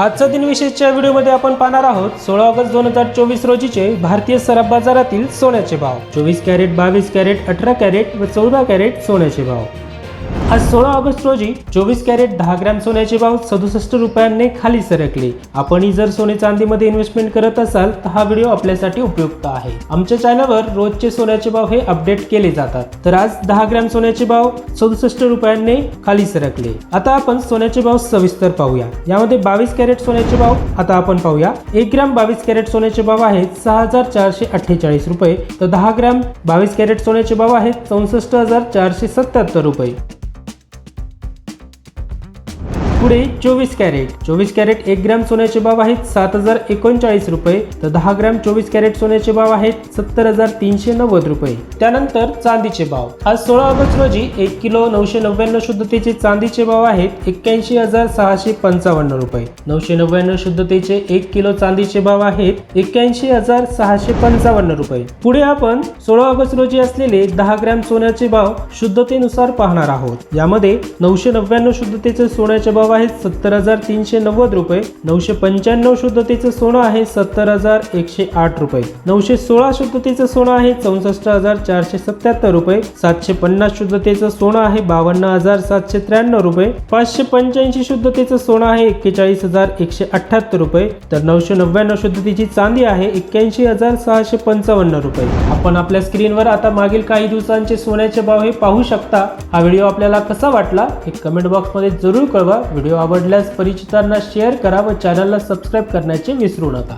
आजचा दिनविशेषच्या व्हिडिओमध्ये आपण पाहणार आहोत सोळा ऑगस्ट दोन हजार चोवीस रोजीचे भारतीय सराफ बाजारातील सोन्याचे भाव. चोवीस कॅरेट बावीस कॅरेट अठरा कॅरेट व चौदा कॅरेट सोन्याचे भाव. आज सोळा ऑगस्ट रोजी चोवीस कॅरेट दहा ग्रॅम सोन्याचे भाव सदुसष्ट रुपयांनी खाली सरकले. आपणही जर सोने चांदीमध्ये इन्व्हेस्टमेंट करत असाल तर हा व्हिडिओ आपल्यासाठी उपयुक्त आहे. आमच्या चॅनलवर रोजचे सोन्याचे भाव हे अपडेट केले जातात. तर आज दहा ग्रॅम सोन्याचे भाव सदुसष्ट रुपयांनी खाली सरकले. आता आपण सोन्याचे भाव सविस्तर पाहूया. यामध्ये बावीस कॅरेट सोन्याचे भाव आता आपण पाहूया. एक ग्रॅम बावीस कॅरेट सोन्याचे भाव आहेत सहा हजार चारशे अठ्ठेचाळीस रुपये. तर दहा ग्रॅम बावीस कॅरेट सोन्याचे भाव आहेत चौसष्ट हजार चारशे सत्याहत्तर रुपये. पुढे चोवीस कॅरेट. चोवीस कॅरेट एक ग्रॅम सोन्याचे भाव आहेत सात हजार एकोणचाळीस रुपये. तर दहा ग्रॅम चोवीस कॅरेट सोन्याचे भाव आहेत सत्तर हजार तीनशे नव्वद रुपये. त्यानंतर चांदीचे भाव. आज सोळा ऑगस्ट रोजी एक किलो नऊशे नव्याण्णव शुद्धतेचे चांदीचे भाव आहेत एक्क्याऐंशी हजार सहाशे पंचावन्न रुपये. नऊशे नव्याण्णव शुद्धतेचे एक किलो चांदीचे भाव आहेत एक्क्याऐंशी हजार सहाशे पंचावन्न रुपये. पुढे आपण सोळा ऑगस्ट रोजी असलेले दहा ग्रॅम सोन्याचे भाव शुद्धतेनुसार पाहणार आहोत. यामध्ये नऊशे नव्याण्णव शुद्धतेचे सोन्याचे भाव आहेत सत्तर हजार तीनशे नव्वद रुपये. नऊशे पंच्याण्णव शुद्धतेचं सोनं आहे सत्तर हजार एकशे आठ रुपये. नऊशे सोळा शुद्धतेचं सोनं आहे चौसष्ट हजार चारशे सत्याहत्तर रुपये. सातशे पन्नास शुद्धतेचं सोनं आहे बावन्न हजार सातशे त्र्याण्णव रुपये. पाचशे पंच्याऐंशी शुद्धतेचं सोनं आहे एक्केचाळीस हजार एकशे अठ्ठ्याहत्तर रुपये. तर नऊशे नव्याण्णव शुद्धतेची चांदी आहे एक्क्याऐंशी हजार सहाशे पंचावन्न रुपये. आपण आपल्या स्क्रीनवर आता मागील काही दिवसांचे सोन्याचे भाव हे पाहू शकता. हा व्हिडिओ आपल्याला कसा वाटला हे कमेंट बॉक्समध्ये जरूर कळवा. व्हिडिओ आवडल्यास परिचितांना शेअर करा व चॅनलला सबस्क्राईब करण्याचे विसरू नका.